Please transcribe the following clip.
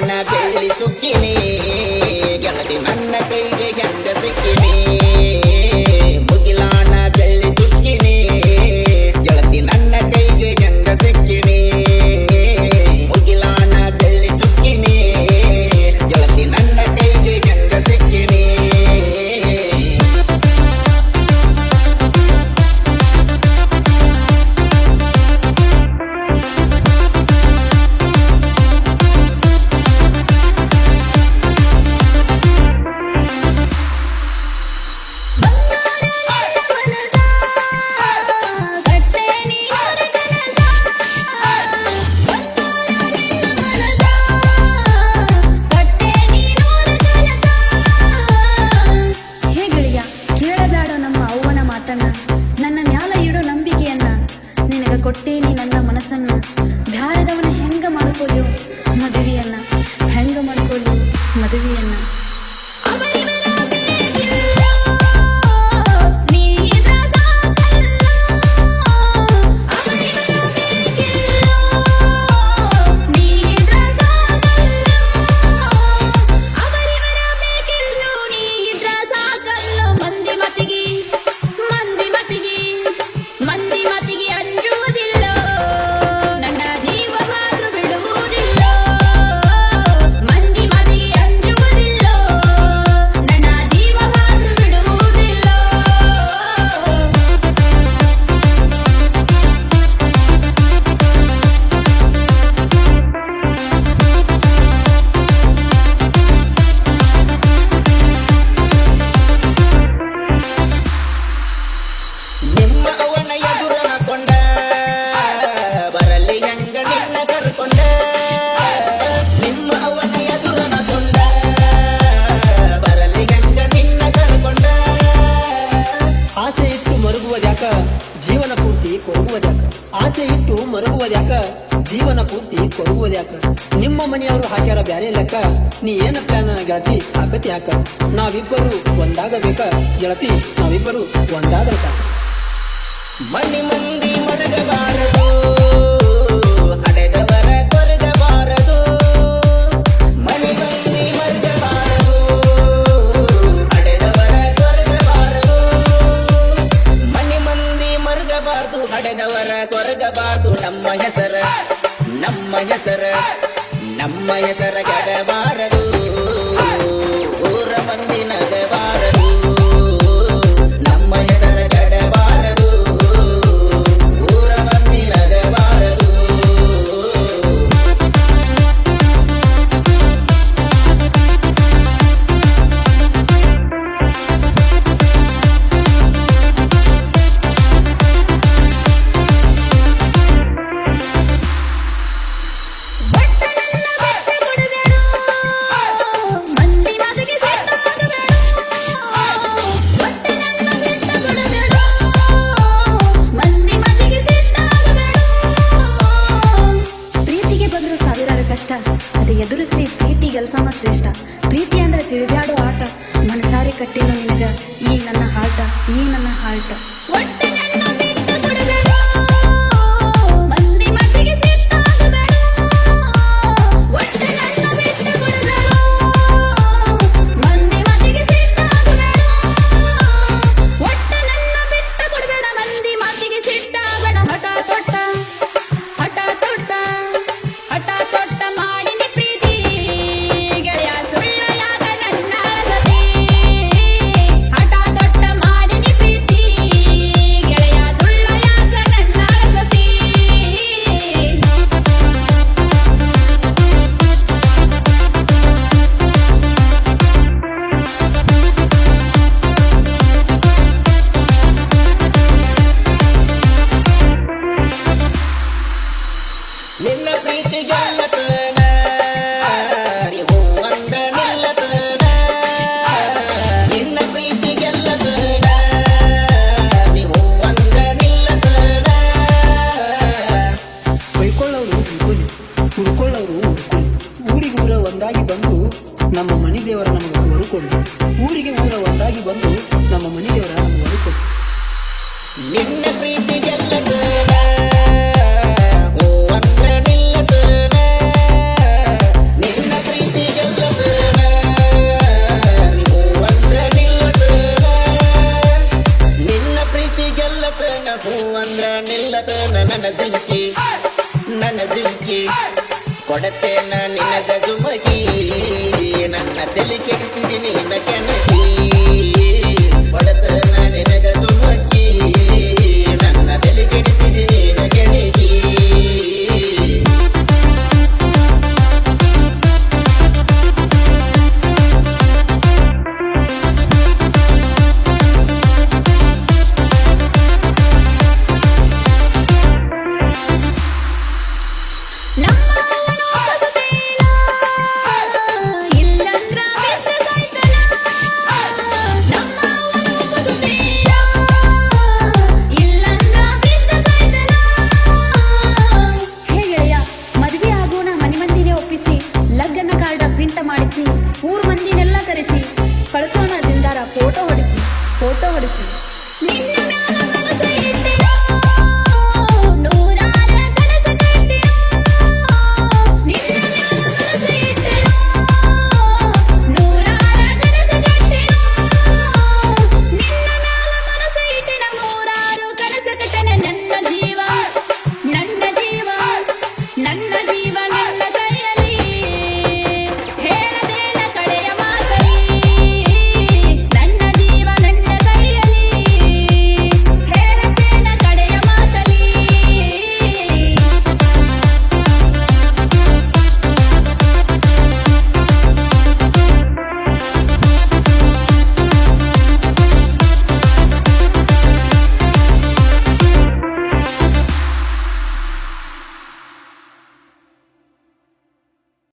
ಗಾಣ ಬೆಳ್ಳಿ ಸುಕ್ಕಿನಿ ಗೆಳತಿ ನನ್ನ ಕೈ ಕೊಡುವುದ್ಯಾಕ? ಆಸೆ ಇಟ್ಟು ಮರುಗುವುದ್ಯಾಕ? ಜೀವನ ಪೂರ್ತಿ ಕೊಡುವುದ್ಯಾಕ? ನಿಮ್ಮ ಮನೆಯವರು ಹಾಕ್ಯಾರ ಬ್ಯಾರೆ ಲೆಕ್ಕ? ನೀ ಏನ ಪ್ಲಾನ್ ಗೆಳತಿ ಆಗತಿ ಯಾಕ ನಾವಿಬ್ಬರು ಒಂದಾಗಬೇಕ? ಗೆಳತಿ, ನಾವಿಬ್ಬರು ಒಂದಾಗಬೇಕ ಮಣ್ಣಿ ಮಂದಿ ಮರಗಬಾರದು. ಹೆಸರ ನಮ್ಮ ಹೆಸರ ನಮ್ಮ ಹೆಸರ ಕೆಡಬಾರದು ಊರ ಮಂದಿನ ハート ನಿನ್ನ ಪ್ರೀತಿ ಗೆಲ್ಲತನ ಹೂ ಅಂದ್ರ ನಿಲ್ಲತನ ನಿನ್ನ ಜಿಂಕಿ, ನನ್ನ ಜಿಂಕಿ. ಕೊಡತೇನ ನಿನಗ ಜುಮಗಿ ನನ್ನ ತಲೆ ಕೆಡಿಸಿ ಜೀವ